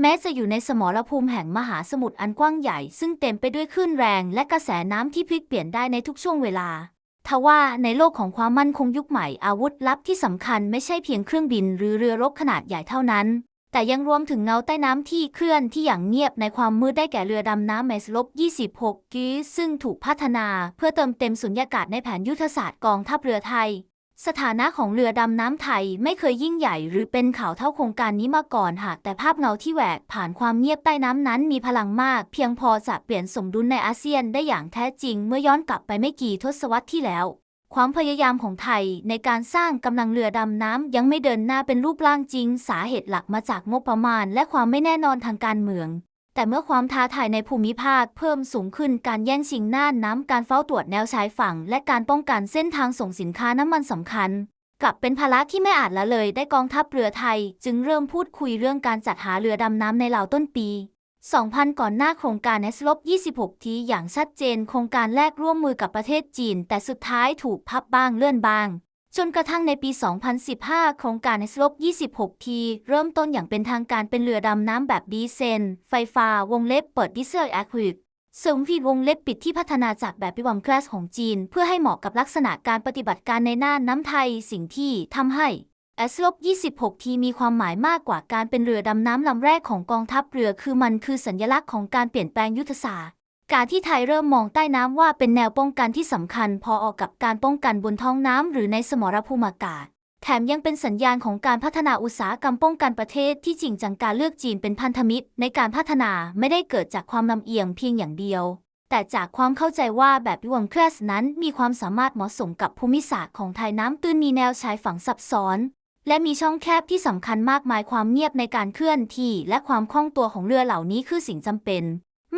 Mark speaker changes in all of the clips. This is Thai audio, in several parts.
Speaker 1: แม้จะอยู่ในสมรภูมิแห่งมหาสมุทรอันกว้างใหญ่ ซึ่งเต็มไปด้วยคลื่นแรงและกระแสน้ำที่พลิกเปลี่ยนได้ในทุกช่วงเวลาทว่าในโลกของความมั่นคงยุคใหม่อาวุธลับที่สำคัญไม่ใช่เพียงเครื่องบินหรือเรือรบขนาดใหญ่เท่านั้น แต่ยังรวมถึงเงาใต้น้ำที่เคลื่อนที่อย่างเงียบในความมืดได้แก่เรือดำน้ำเมสลบ26กีซึ่งถูกพัฒนาเพื่อเติมเต็มสุญญากาศในแผนยุทธศาสตร์กองทัพเรือไทย สถานะของเรือดำน้ำไทยไม่เคยยิ่งใหญ่หรือเป็นข่าวเท่าโครงการนี้มาก่อนหากแต่ภาพเงาที่แหวกผ่านความเงียบใต้น้ำนั้นมีพลังมาก เพียงพอจะเปลี่ยนสมดุลในอาเซียนได้อย่างแท้จริงเมื่อย้อนกลับไปไม่กี่ทศวรรษที่แล้ว ความพยายามของไทยในการสร้างกำลังเรือดำน้ำยังไม่เดินหน้าเป็นรูปร่างจริง สาเหตุหลักมาจากงบประมาณ และความไม่แน่นอนทางการเมือง แต่เมื่อความท้าทายในภูมิภาคเพิ่มสูงขึ้นการแย่งชิงน่านน้ำการเฝ้าตรวจแนวชายฝั่ง และการป้องกันเส้นทางส่งสินค้าน้ำมันสำคัญกลับเป็นภาระที่ไม่อาจละเลยได้กองทัพเรือไทย จึงเริ่มพูดคุยเรื่องการจัดหาเรือดำน้ำในลาวต้นปี 2000 ก่อนหน้าโครงการเนสลบ26 ทีอย่างชัดเจนโครงการแรกร่วมมือกับประเทศจีน แต่สุดท้ายถูกพับบ้างเลื่อนบ้าง จนกระทั่งในปี 2015 โครงการเนสลบ26 ทีเริ่มต้นอย่างเป็นทางการเป็นเรือดำน้ำแบบดีเซลไฟฟ้าวงเล็บเปิดดิเซลแอควิกเสริมฟีดวงเล็บปิดที่พัฒนาจากแบบปิวอมคลาสของจีน เพื่อให้เหมาะกับลักษณะการปฏิบัติการในน่านน้ำไทย สิ่งที่ทำให้แอสลบ26 ทีมีความหมายมากกว่าการเป็นเรือดำน้ำลำแรกของกองทัพเรือ คือมันคือสัญลักษณ์ของการเปลี่ยนแปลงยุทธศาสตร์ การที่ไทยเริ่มมองใต้น้ำว่าเป็นแนวป้องกันที่สำคัญ พอออกกับการป้องกันบนท้องน้ำหรือในสมรภูมิอากาศ แถมยังเป็นสัญญาณของการพัฒนาอุตสาหกรรมป้องกันประเทศที่จริงจังการเลือกจีนเป็นพันธมิตร ในการพัฒนาไม่ได้เกิดจากความลำเอียงเพียงอย่างเดียว แต่จากความเข้าใจว่าแบบวิวงเคลสนั้นมีความสามารถเหมาะสมกับภูมิศาสตร์ของไทยน้ำตื้นมีแนวชายฝั่งซับซ้อนและมีช่องแคบที่สำคัญมากมายความเงียบในการเคลื่อนที่ และความคล่องตัวของเรือเหล่านี้คือสิ่งจำเป็น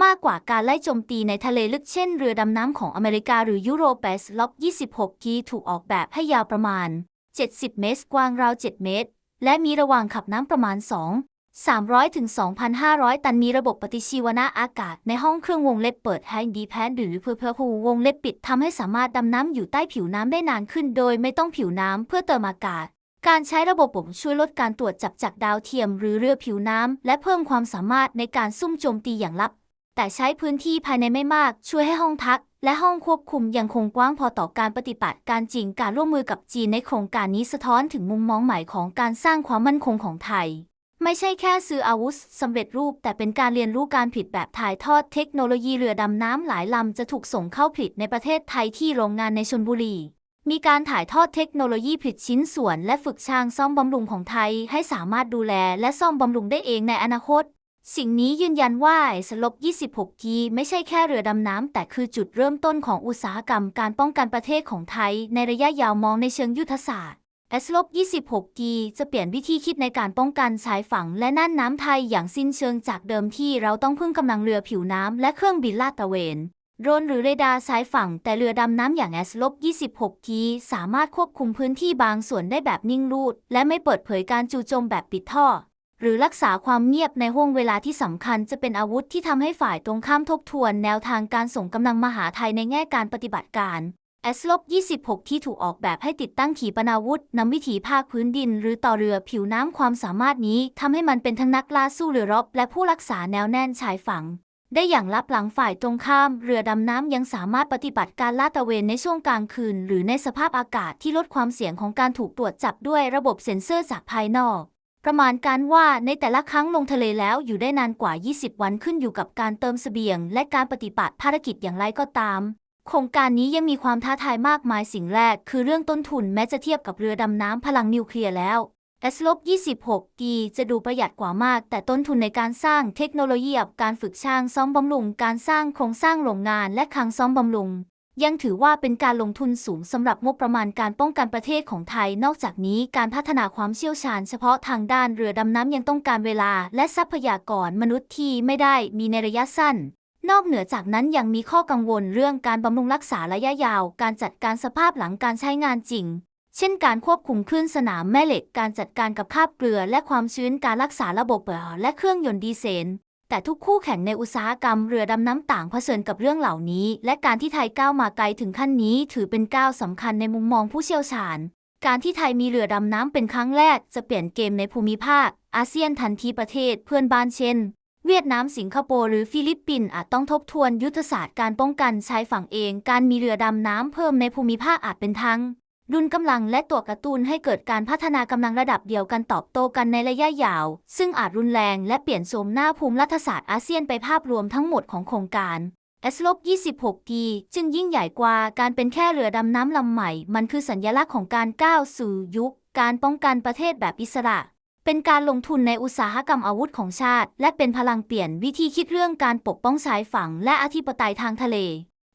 Speaker 1: มากกว่าการไล่โจมตีในทะเลลึกเช่นเรือดำน้ำของอเมริกาหรือยุโรปแปสล็อบ26 กีถูกออกแบบให้ยาวประมาณ 70 เมตร กว้างราว 7 เมตร และมีระหว่างขับน้ำประมาณ 2 300 ถึง 2,500 ตันมีระบบปฏิชีวนะอากาศในห้องเครื่องวงเล็บเปิดให้ดีแพนหรือเพื่อเพื่อหูวงเล็บปิดทำให้สามารถดำน้ำอยู่ใต้ผิวน้ำได้นานขึ้นโดยไม่ต้องผิวน้ำเพื่อเติมอากาศ การใช้ระบบผมช่วยลดการตรวจจับจากดาวเทียมหรือเรือผิวน้ำและเพิ่มความสามารถในการซุ่มโจมตีอย่างลับ แต่ใช้พื้นที่ภายในไม่มาก ช่วยให้ห้องพัก และห้องควบคุมยังคงกว้างพอต่อการปฏิบัติการจริงการร่วมมือกับจีนในโครงการนี้สะท้อนถึงมุมมองใหม่ของการสร้างความมั่นคงของไทย ไม่ใช่แค่ซื้ออาวุธสำเร็จรูป แต่เป็นการเรียนรู้การผลิตแบบถ่ายทอดเทคโนโลยีเรือดำน้ำหลายลำจะถูกส่งเข้าผลิตในประเทศไทยที่โรงงานในชลบุรีมีการถ่ายทอดเทคโนโลยีผลิตชิ้นส่วน และฝึกช่างซ่อมบำรุงของไทย ให้สามารถดูแลและซ่อมบำรุงได้เองในอนาคต สิ่งนี้ยืนยันว่าสลบ 26 ทีไม่ใช่แค่เรือดำน้ำแต่คือจุดเริ่มต้นของอุตสาหกรรมการป้องกันประเทศของไทย ในระยะยาวมองในเชิงยุทธศาสตร์แอสลบ26ทีจะเปลี่ยนวิธีคิดในการป้องกันชายฝั่งและน่านน้ำไทยอย่างสิ้นเชิงจากเดิมที่เราต้องพึ่งกำลังเรือผิวน้ำและเครื่องบินลาดตระเวนโดรนหรือเรดาร์ชายฝั่งแต่เรือดำน้ำอย่างแอสลบ26ทีสามารถควบคุมพื้นที่บางส่วนได้แบบนิ่งรูด และไม่เปิดเผยการจู่โจมแบบปิดท่อ หรือรักษาความเงียบในห่วงเวลาที่สำคัญจะเป็นอาวุธที่ทำให้ฝ่ายตรงข้ามทบทวนแนวทางการส่งกำลังมหาไทยในแง่การปฏิบัติการแอสลบ26 ที่ถูกออกแบบให้ติดตั้งขีปนาวุธนำวิถีภาคพื้นดิน หรือต่อเรือผิวน้ำความสามารถนี้ทำให้มันเป็นทั้งนักล่าสู้เรือรบ และผู้รักษาแนวแน่นชายฝั่ง ได้อย่างลับหลังฝ่ายตรงข้าม เรือดำน้ำยังสามารถปฏิบัติการลาดตระเวนในช่วงกลางคืน หรือในสภาพอากาศที่ลดความเสี่ยงของการถูกตรวจจับด้วยระบบเซ็นเซอร์จากภายนอก ประมาณการว่าในแต่ละครั้งลงทะเลแล้วอยู่ได้นานกว่า 20 วันขึ้นอยู่กับการเติมเสบียง และการปฏิบัติภารกิจอย่างไรก็ตาม โครงการนี้ยังมีความท้าทายมากมายสิ่งแรก คือเรื่องต้นทุนแม้จะเทียบกับเรือดำน้ำพลังนิวเคลียร์แล้วแอสลบ26กีจะดูประหยัดกว่ามาก แต่ต้นทุนในการสร้างเทคโนโลยีกับการฝึกช่างซ่อมบำรุง การสร้างโครงสร้างโรงงานและคลังซ่อมบำรุง ยังถือว่าเป็นการลงทุนสูงสำหรับงบประมาณการป้องกันประเทศของไทย นอกจากนี้การพัฒนาความเชี่ยวชาญเฉพาะทางด้านเรือดำน้ำยังต้องการเวลา และทรัพยากรมนุษย์ที่ไม่ได้มีในระยะสั้น นอกเหนือจากนั้นยังมีข้อกังวลเรื่องการบำรุงรักษาระยะยาว การจัดการสภาพหลังการใช้งานจริง เช่น การควบคุมคลื่นสนามแม่เหล็ก การจัดการกับคราบเกลือ และความชื้นการรักษาระบบเอ่อและเครื่องยนต์ดีเซล แต่ทุกคู่แข่งในอุตสาหกรรมเรือดำน้ำต่างเผชิญกับเรื่องเหล่านี้ และการที่ไทยก้าวมาไกลถึงขั้นนี้ ถือเป็นก้าวสำคัญในมุมมองผู้เชี่ยวชาญ การที่ไทยมีเรือดำน้ำเป็นครั้งแรก จะเปลี่ยนเกมในภูมิภาค อาเซียนทันทีประเทศเพื่อนบ้านเช่น เวียดนามสิงคโปร์หรือฟิลิปปินส์อาจต้องทบทวนยุทธศาสตร์การป้องกันชายฝั่งเอง การมีเรือดำน้ำเพิ่มในภูมิภาคอาจเป็นทั้ง ดุลกำลังและตัวกระตุ้นให้เกิดการพัฒนากำลังระดับเดียวกันตอบโต้กันในระยะยาว ซึ่งอาจรุนแรงและเปลี่ยนโฉมหน้าภูมิรัฐศาสตร์อาเซียนไปภาพรวมทั้งหมดของโครงการเอสลบ26กีจึงยิ่งใหญ่กว่าการเป็นแค่เรือดำน้ำลำใหม่ มันคือสัญลักษณ์ของการก้าวสู่ยุค การป้องกันประเทศแบบอิสระ เป็นการลงทุนในอุตสาหกรรมอาวุธของชาติ และเป็นพลังเปลี่ยนวิธีคิดเรื่องการปกป้องชายฝั่งและอธิปไตยทางทะเล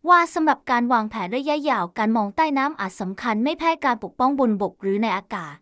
Speaker 1: ว่าสำหรับการวางแผนระยะยาวการมองใต้น้ำอาจสำคัญไม่แพ้การปกป้องบนบกหรือในอากาศ